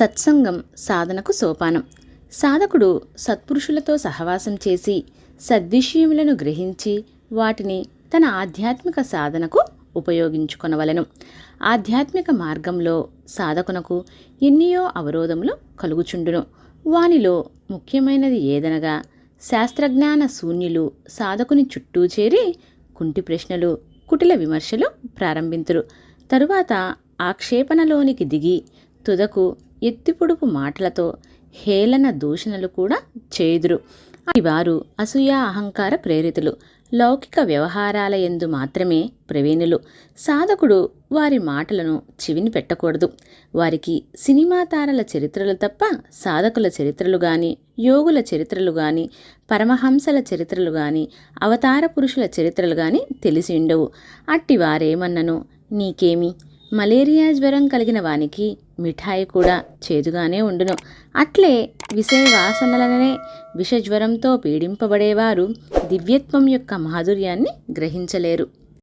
తత్సంగం సాధనకు సోపానం. సాధకుడు సత్పురుషులతో సహవాసం చేసి సద్విషయములను గ్రహించి వాటిని తన ఆధ్యాత్మిక సాధనకు ఉపయోగించుకొనవలెను. ఆధ్యాత్మిక మార్గంలో సాధకునకు ఎన్నియో అవరోధములు కలుగుచుండును. వానిలో ముఖ్యమైనది ఏదనగా శాస్త్రజ్ఞాన శూన్యులు సాధకుని చుట్టూ చేరి కుంటి ప్రశ్నలు కుటిల విమర్శలు ప్రారంభింతురు. తరువాత ఆక్షేపణలోనికి దిగి తుదకు ఎత్తిపొడుపు మాటలతో హేళన దూషణలు కూడా చేదురు. వారు అసూయ అహంకార ప్రేరితులు. లౌకిక వ్యవహారాల యందు మాత్రమే ప్రవీణులు. సాధకుడు వారి మాటలను చెవిని పెట్టకూడదు. వారికి సినిమా తారల చరిత్రలు తప్ప సాధకుల చరిత్రలు గాని యోగుల చరిత్రలు గాని పరమహంసల చరిత్రలు గాని అవతార పురుషుల చరిత్రలు గాని తెలిసి ఉండవు. అట్టి వారేమన్నను? నీకేమి? మలేరియా జ్వరం కలిగిన వానికి మిఠాయి కూడా చేదుగానే ఉండును. అట్లే విషయ వాసనలనే విషజ్వరంతో పీడింపబడేవారు దివ్యత్వం యొక్క మాధుర్యాన్ని గ్రహించలేరు.